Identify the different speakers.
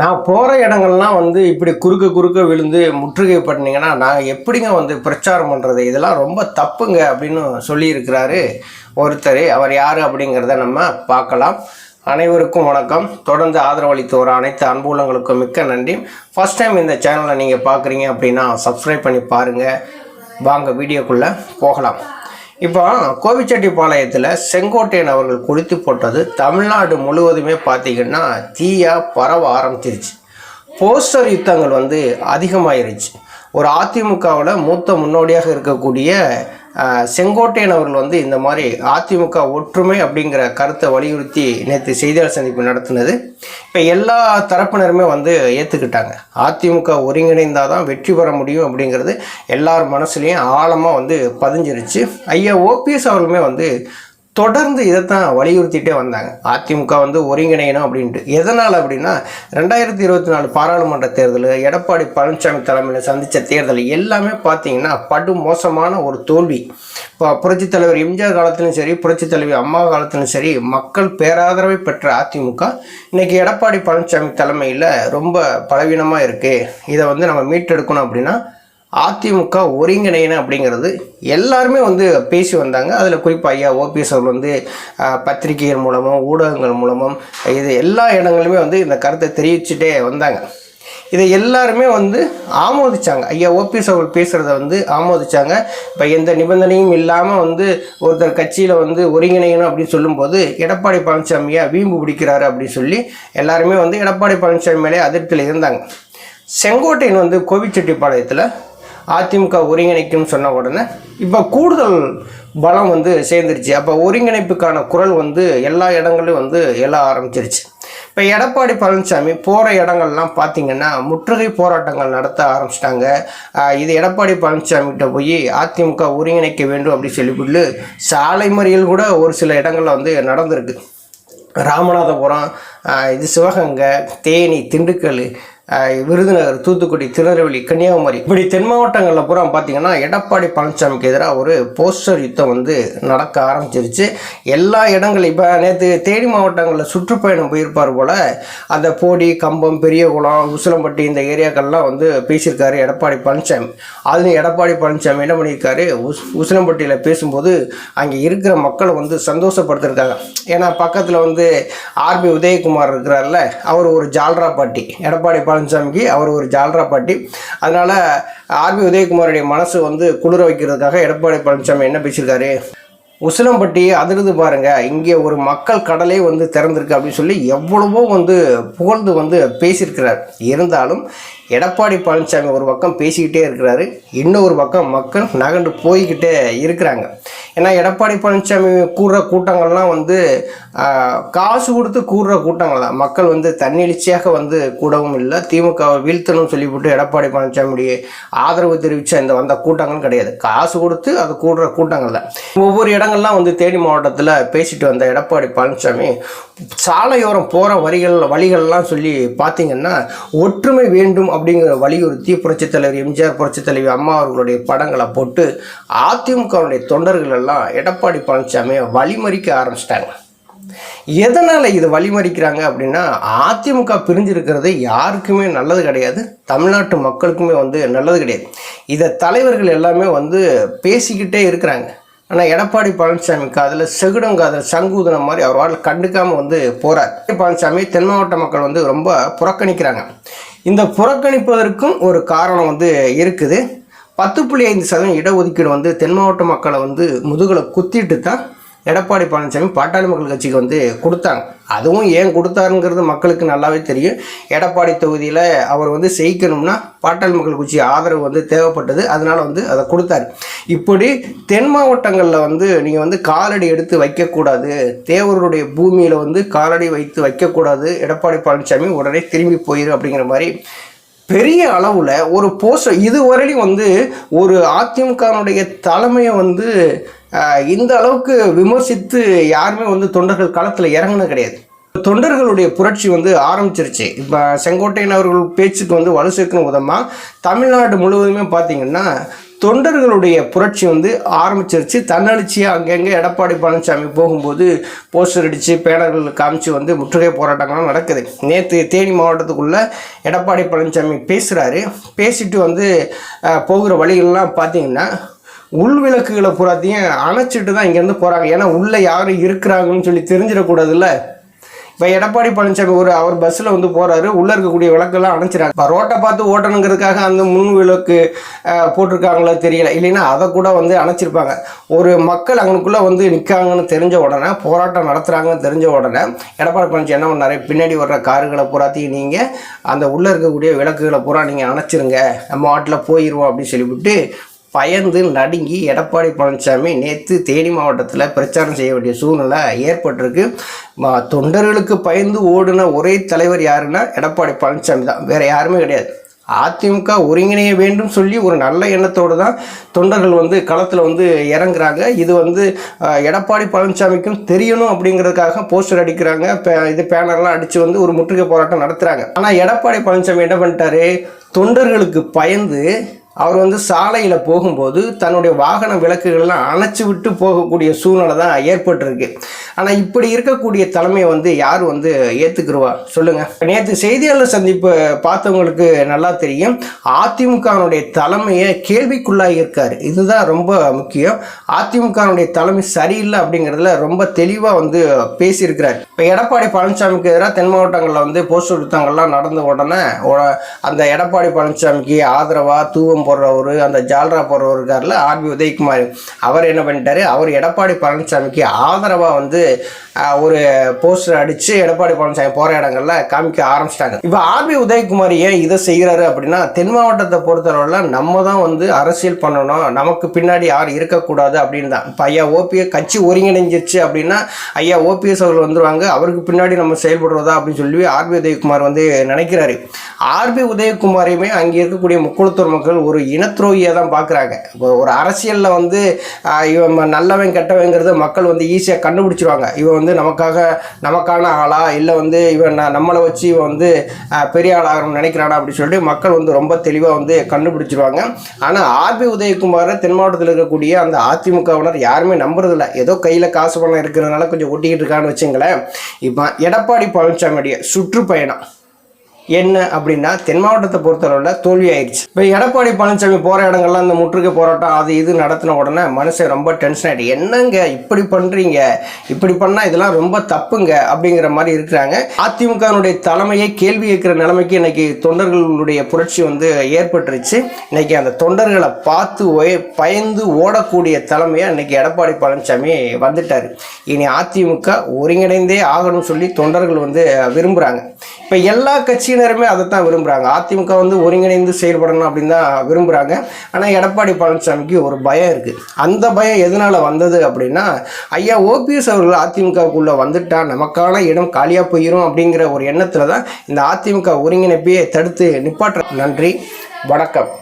Speaker 1: நான் போகிற இடங்கள்லாம் வந்து இப்படி குறுக்க குறுக்க விழுந்து முற்றுகை பண்ணிங்கன்னா நான் எப்படிங்க வந்து பிரச்சாரம் பண்ணுறது இதெல்லாம் ரொம்ப தப்புங்க அப்படின்னு சொல்லியிருக்கிறாரு ஒருத்தர். அவர் யார் அப்படிங்கிறத நம்ம பார்க்கலாம். அனைவருக்கும் வணக்கம். தொடர்ந்து ஆதரவளித்து வர அனைத்து அன்புலங்களுக்கும் மிக்க நன்றி. ஃபஸ்ட் டைம் இந்த சேனலை நீங்கள் பார்க்குறீங்க அப்படின்னா சப்ஸ்கிரைப் பண்ணி பாருங்கள் வாங்க வீடியோக்குள்ளே போகலாம். இப்போ கோபிச்செட்டிப்பாளையத்தில் செங்கோட்டையன் அவர்கள் குளித்து போட்டது தமிழ்நாடு முழுவதுமே பார்த்திங்கன்னா தீயாக பரவ ஆரம்பிச்சிருச்சு. போஸ்டர் யுத்தங்கள் வந்து அதிகமாயிருச்சு. ஒரு அதிமுகவில் மூத்த முன்னோடியாக இருக்கக்கூடிய செங்கோட்டையன் அவர்கள் வந்து இந்த மாதிரி அதிமுக ஒற்றுமை அப்படிங்கிற கருத்தை வலியுறுத்தி நேற்று செய்தியாளர் சந்திப்பு நடத்தினது. இப்போ எல்லா தரப்பினருமே வந்து ஏற்றுக்கிட்டாங்க அதிமுக ஒருங்கிணைந்தால் தான் வெற்றி பெற முடியும் அப்படிங்கிறது எல்லார் மனசுலேயும் ஆழமாக வந்து பதிஞ்சிருச்சு. ஐயா ஓபிஎஸ் அவர்களுமே வந்து தொடர்ந்து இதைத்தான் வலியுறுத்திட்டே வந்தாங்க. அதிமுக வந்து ஒருங்கிணையணும் அப்படின்ட்டு. எதனால் அப்படின்னா ரெண்டாயிரத்தி இருபத்தி நாலு பாராளுமன்ற தேர்தல் எடப்பாடி பழனிசாமி தலைமையில் சந்தித்த தேர்தல் எல்லாமே பார்த்தீங்கன்னா படு மோசமான ஒரு தோல்வி. இப்போ புரட்சித் தலைவர் எம்ஜிஆர் காலத்திலும் சரி புரட்சித் தலைவர் அம்மா காலத்திலும் சரி மக்கள் பேராதரவை பெற்ற அதிமுக இன்றைக்கி எடப்பாடி பழனிசாமி தலைமையில் ரொம்ப பலவீனமாக இருக்குது இதை வந்து நம்ம மீட்டெடுக்கணும் அப்படின்னா அதிமுக ஒருங்கிணைன அப்படிங்கிறது எல்லாருமே வந்து பேசி வந்தாங்க. அதில் குறிப்பாக ஐயா ஓபிஎஸ் அவர்கள் வந்து பத்திரிகைகள் மூலமும் ஊடகங்கள் மூலமும் இது எல்லா இடங்களுமே வந்து இந்த கருத்தை தெரிவிச்சுட்டே வந்தாங்க. இதை எல்லாருமே வந்து ஆமோதிச்சாங்க. ஐயா ஓபிஎஸ் அவர்கள் பேசுகிறத வந்து ஆமோதிச்சாங்க. இப்போ எந்த நிபந்தனையும் இல்லாமல் வந்து ஒருத்தர் கட்சியில் வந்து ஒருங்கிணையணும் அப்படின்னு சொல்லும்போது எடப்பாடி பழனிசாமியை வீம்பு பிடிக்கிறாரு அப்படின்னு சொல்லி எல்லாருமே வந்து எடப்பாடி பழனிசாமி மேலே அதிருப்தியில் இருந்தாங்க. செங்கோட்டையன் வந்து கோவிச்செட்டிப்பாளையத்தில் அதிமுக ஒருங்கிணைக்கும்னு சொன்ன உடனே இப்போ கூடுதல் பலம் வந்து சேர்ந்துருச்சு. அப்போ ஒருங்கிணைப்புக்கான குரல் வந்து எல்லா இடங்களையும் வந்து எழ ஆரம்பிச்சிருச்சு. இப்போ எடப்பாடி பழனிசாமி போகிற இடங்கள்லாம் பார்த்தீங்கன்னா முற்றுகை போராட்டங்கள் நடத்த ஆரம்பிச்சிட்டாங்க. இது எடப்பாடி பழனிசாமிகிட்ட போய் அதிமுக ஒருங்கிணைக்க வேண்டும் அப்படின்னு சொல்லிவிட்டு சாலை மறியல் கூட ஒரு சில இடங்களில் வந்து நடந்திருக்கு. ராமநாதபுரம் இது சிவகங்கை தேனி திண்டுக்கல் விருதுநகர் தூத்துக்குடி திருநெல்வேலி கன்னியாகுமரி. இப்படி தென் மாவட்டங்களில் பூரா பார்த்தீங்கன்னா எடப்பாடி பழனிசாமிக்கு எதிராக ஒரு போஸ்டர் யுத்தம் வந்து நடக்க ஆரம்பிச்சிருச்சு. எல்லா இடங்களும் இப்போ நேற்று தேனி மாவட்டங்களில் சுற்றுப்பயணம் போயிருப்பார் போல் அந்த போடி கம்பம் பெரியகுளம் உசிலம்பட்டி இந்த ஏரியாக்கள்லாம் வந்து பேசியிருக்காரு எடப்பாடி பழனிசாமி. அதுலேயும் எடப்பாடி பழனிசாமி என்ன பண்ணியிருக்காரு? உஸ் உசிலம்பட்டியில் பேசும்போது அங்கே இருக்கிற மக்களை வந்து சந்தோஷப்படுத்திருக்காங்க. ஏன்னா பக்கத்தில் வந்து ஆர்பி உதயகுமார் இருக்கிறார்ல அவர் ஒரு ஜால்ரா பாட்டி. எடப்பாடி பழனிசாமிக்கு அவர் ஒரு ஜால்ரா பாட்டி. அதனால் ஆர்பி உதயகுமாருடைய மனசு வந்து குளிர வைக்கிறதுக்காக எடப்பாடி பழனிசாமி என்ன பேசியிருக்காரு? உசிலம்பட்டி அதிர்ந்து பாருங்கள் இங்கே ஒரு மக்கள் கடலே வந்து திறந்திருக்கு அப்படின்னு சொல்லி எவ்வளவோ வந்து புகழ்ந்து வந்து பேசியிருக்கிறார். இருந்தாலும் எடப்பாடி பழனிசாமி ஒரு பக்கம் பேசிக்கிட்டே இருக்கிறாரு இன்னொரு பக்கம் மக்கள் நகண்டு போய்கிட்டே இருக்கிறாங்க. ஏன்னா எடப்பாடி பழனிசாமி கூடுற கூட்டங்கள்லாம் வந்து காசு கொடுத்து கூடுற கூட்டங்கள் தான் மக்கள் வந்து தன்னெழுச்சியாக வந்து கூடவும் இல்லை. திமுகவை வீழ்த்தணும்னு சொல்லிவிட்டு எடப்பாடி பழனிசாமியுடைய ஆதரவு தெரிவித்த இந்த வந்த கூட்டங்கள் கிடையாது. காசு கொடுத்து அது கூடுற கூட்டங்கள் தான் ஒவ்வொரு இடங்கள்லாம் வந்து தேனி மாவட்டத்தில் பேசிட்டு வந்த எடப்பாடி பழனிசாமி சாலையோரம் போகிற வரிகள் வழிகள்லாம் சொல்லி பார்த்தீங்கன்னா ஒற்றுமை வேண்டும் அப்படிங்கிற வலியுறுத்தி புரட்சித் தலைவர் எம்ஜிஆர் புரட்சித் தலைவி அம்மா அவர்களுடைய படங்களை போட்டு அதிமுகவுடைய தொண்டர்கள் எல்லாம் எடப்பாடி பழனிசாமியை வழிமறிக்க ஆரம்பிச்சிட்டாங்க. எதனால் இது வழிமறிக்கிறாங்க அப்படின்னா அதிமுக பிரிஞ்சிருக்கிறது யாருக்குமே நல்லது கிடையாது தமிழ்நாட்டு மக்களுக்குமே வந்து நல்லது கிடையாது. இதை தலைவர்கள் எல்லாமே வந்து பேசிக்கிட்டே இருக்கிறாங்க. ஆனால் எடப்பாடி பழனிசாமி காதில் செகுடம் காதில் சங்கூதனம் மாதிரி அவர் வாழ் கண்டுக்காமல் வந்து போகிறார் பழனிசாமி தென் மாவட்ட மக்கள் வந்து ரொம்ப புறக்கணிக்கிறாங்க. இந்த புறக்கணிப்பதற்கும் ஒரு காரணம் வந்து இருக்குது. பத்து புள்ளி ஐந்து சதவீதம் இடஒதுக்கீடு வந்து தென் மாவட்ட மக்களை வந்து முதுகில் குத்திட்டு தான் எடப்பாடி பழனிசாமி பாட்டாளி மக்கள் கட்சிக்கு வந்து கொடுத்தாங்க. அதுவும் ஏன் கொடுத்தாருங்கிறது மக்களுக்கு நல்லாவே தெரியும். எடப்பாடி தொகுதியில் அவர் வந்து செய்யணும்னா பாட்டாளி மக்கள் கட்சி ஆதரவு வந்து தேவைப்பட்டது. அதனால் வந்து அதை கொடுத்தாரு. இப்படி தென் மாவட்டங்களில் வந்து நீங்கள் வந்து காலடி எடுத்து வைக்கக்கூடாது. தேவருடைய பூமியில் வந்து காலடி வைத்து வைக்கக்கூடாது. எடப்பாடி பழனிசாமி உடனே திரும்பி போயிரு அப்படிங்கிற மாதிரி பெரிய அளவில் ஒரு போஸ்டர் இதுவரையிலும் வந்து ஒரு அதிமுகனுடைய தலைமையை வந்து இந்த அளவுக்கு விமர்சித்து யாருமே வந்து தொண்டர்கள் களத்தில் இறங்கினது கிடையாது. தொண்டர்களுடைய புரட்சி வந்து ஆரம்பிச்சிருச்சு. இப்போ செங்கோட்டையன் அவர்கள் பேச்சுக்கு வந்து வலு சேர்க்கணும் விதமாக தமிழ்நாடு முழுவதுமே பார்த்திங்கன்னா தொண்டர்களுடைய புரட்சி வந்து ஆரம்பிச்சிருச்சு. தன்னெழுச்சியாக அங்கங்கே எடப்பாடி பழனிசாமி போகும்போது போஸ்டர் அடித்து பேனர்கள் காமிச்சு வந்து முற்றுகை போராட்டங்கள்லாம் நடக்குது. நேற்று தேனி மாவட்டத்துக்குள்ளே எடப்பாடி பழனிசாமி பேசுகிறாரு பேசிட்டு வந்து போகிற வழிகள்லாம் பார்த்தீங்கன்னா உள் விளக்குகளை பூராத்தையும் அணைச்சிட்டு தான் இங்கேருந்து போகிறாங்க ஏன்னா உள்ளே யாரும் இருக்கிறாங்கன்னு சொல்லி தெரிஞ்சிடக்கூடாதுல்ல. இப்போ எடப்பாடி பழனிசாமி ஒரு அவர் பஸ்ஸில் வந்து போகிறாரு உள்ளே இருக்கக்கூடிய விளக்கெல்லாம் அணைச்சிடாங்க இப்போ ரோட்டை பார்த்து ஓட்டணுங்கிறதுக்காக அந்த முன் விளக்கு போட்டிருக்காங்களோ தெரியல. இல்லைன்னா அதை கூட வந்து அணைச்சிருப்பாங்க. ஒரு மக்கள் அங்கனுக்குள்ளே வந்து நிற்காங்கன்னு தெரிஞ்ச உடனே போராட்டம் நடத்துகிறாங்கன்னு தெரிஞ்ச உடனே எடப்பாடி பழனிசாமி என்ன பண்ணார் பின்னாடி வர்ற காருகளை பூராத்தையும் நீங்கள் அந்த உள்ளே இருக்கக்கூடிய விளக்குகளை பூரா நீங்கள் அணைச்சிருங்க. நம்ம ஆட்டில் போயிடுவோம் அப்படின்னு சொல்லிவிட்டு பயந்து நடுங்கி எடப்பாடி பழனிசாமி நேற்று தேனி மாவட்டத்தில் பிரச்சாரம் செய்ய வேண்டிய சூழ்நிலை ஏற்பட்டிருக்கு. தொண்டர்களுக்கு பயந்து ஓடின ஒரே தலைவர் யாருன்னா எடப்பாடி பழனிசாமி தான். வேறு யாருமே கிடையாது. அதிமுக ஒருங்கிணைய வேண்டும் சொல்லி ஒரு நல்ல எண்ணத்தோடு தான் தொண்டர்கள் வந்து களத்தில் வந்து இறங்குறாங்க. இது வந்து எடப்பாடி பழனிசாமிக்கும் தெரியணும் அப்படிங்கிறதுக்காக போஸ்டர் அடிக்கிறாங்க. பே- இது பேனர்லாம் அடித்து வந்து ஒரு முற்றுகை போராட்டம் நடத்துகிறாங்க ஆனால் எடப்பாடி பழனிசாமி என்ன பண்ணிட்டாரு? தொண்டர்களுக்கு பயந்து அவர் வந்து சாலையில் போகும்போது தன்னுடைய வாகன விளக்குகள்லாம் அணைச்சி விட்டு போகக்கூடிய சூழ்நிலை தான் ஏற்பட்டிருக்கு. ஆனால் இப்படி இருக்கக்கூடிய தலைமையை வந்து யார் வந்து ஏற்றுக்குருவா சொல்லுங்கள் நேற்று செய்தியாளர் சந்திப்பு பார்த்தவங்களுக்கு நல்லா தெரியும். அதிமுகனுடைய தலைமையை கேள்விக்குள்ளாக இருக்கார். இதுதான் ரொம்ப முக்கியம். அதிமுகனுடைய தலைமை சரியில்லை அப்படிங்கிறதுல ரொம்ப தெளிவாக வந்து பேசியிருக்கிறார். இப்போ எடப்பாடி பழனிசாமிக்கு எதிராக தென் மாவட்டங்களில் வந்து போஸ்டர் யுத்தங்கள்லாம் நடந்த உடனே அந்த எடப்பாடி பழனிசாமிக்கு ஆதரவாக தூவம் போடுறவர் அந்த ஜால்ரா போடுறவர் இருக்கார்ல ஆர்பி உதயகுமார். அவர் என்ன பண்ணிட்டாரு? அவர் எடப்பாடி பழனிசாமிக்கு ஆதரவாக வந்து ஒரு போஸ்டர் அடித்து எடப்பாடி பழனிசாமி போகிற இடங்கள்ல காமிக்க ஆரம்பிச்சிட்டாங்க. இப்போ ஆர்பி உதயகுமார் ஏன் இதை செய்கிறாரு அப்படின்னா தென் மாவட்டத்தை பொறுத்தளவில் நம்ம தான் வந்து அரசியல் பண்ணணும். நமக்கு பின்னாடி யார் இருக்கக்கூடாது அப்படின்னு தான். இப்போ ஐயா ஓபிஎஸ் கட்சி ஒருங்கிணைஞ்சிருச்சு அப்படின்னா ஐயா ஓபிஎஸ் அவர்கள் வந்துருவாங்க. அவருக்கு பின்னாடி நம்ம செயல்படுறதா அப்படின்னு சொல்லி ஆர்பி உதயகுமார் வந்து நினைக்கிறாரு. ஆர்பி உதயகுமாரையுமே அங்கே இருக்கக்கூடிய முக்குளத்தூர் மக்கள் ஒரு இனத்துரோகியாக தான் பார்க்குறாங்க. இப்போ ஒரு அரசியலில் வந்து இவன் நல்லவன் கெட்டவங்கிறத மக்கள் வந்து ஈஸியாக கண்டுபிடிச்சிருவாங்க. இவன் வந்து நமக்காக நமக்கான ஆளா? இல்லை வந்து இவன் நம்மளை வச்சு இவன் வந்து பெரிய ஆளாகணும்னு நினைக்கிறானா அப்படின்னு சொல்லிட்டு மக்கள் வந்து ரொம்ப தெளிவாக வந்து கண்டுபிடிச்சிருவாங்க. ஆனால் ஆர்பி உதயகுமாரை தென் மாவட்டத்தில் இருக்கக்கூடிய அந்த அதிமுகவினர் யாருமே நம்புறதில்ல. ஏதோ கையில் காசு பணம் இருக்கிறதுனால கொஞ்சம் ஒட்டிக்கிட்டு இருக்கான்னு வச்சுங்களேன். இப்போ எடப்பாடி பழனிசாமியுடைய சுற்றுப்பயணம். என்ன அப்படின்னா தென் மாவட்டத்தை பொறுத்தளவில் தோல்வி ஆயிடுச்சு இப்போ எடப்பாடி பழனிசாமி போகிற இடங்கள்லாம் இந்த முற்றுகை போராட்டம் அது இது நடத்தின உடனே மனுஷன் ரொம்ப டென்ஷன் ஆகிட்டு என்னங்க இப்படி பண்ணுறீங்க இப்படி பண்ணால் இதெல்லாம் ரொம்ப தப்புங்க அப்படிங்கிற மாதிரி இருக்கிறாங்க. அதிமுகனுடைய தலைமையை கேள்வி கேட்குற நிலைமைக்கு இன்னைக்கு தொண்டர்களுடைய புரட்சி வந்து ஏற்பட்டுருச்சு. இன்னைக்கு அந்த தொண்டர்களை பார்த்து பயந்து ஓடக்கூடிய தலைமையாக இன்னைக்கு எடப்பாடி பழனிசாமி வந்துட்டார். இனி அதிமுக ஒருங்கிணைந்தே ஆகணும்னு சொல்லி தொண்டர்கள் வந்து விரும்புகிறாங்க இப்போ எல்லா கட்சியினருமே அதை தான் விரும்புகிறாங்க அதிமுக வந்து ஒருங்கிணைந்து செயல்படணும் அப்படின்னு தான் விரும்புகிறாங்க ஆனால் எடப்பாடி பழனிசாமிக்கு ஒரு பயம் இருக்குது அந்த பயம் எதனால் வந்தது அப்படின்னா ஐயா ஓபிஎஸ் அவர்கள் அதிமுகவுக்குள்ளே வந்துட்டா நமக்கான இடம் காலியாக போயிடும் அப்படிங்கிற ஒரு எண்ணத்தில் தான் இந்த அதிமுக ஒருங்கிணைப்பையே தடுத்து நிப்பாற்ற நன்றி. வணக்கம்.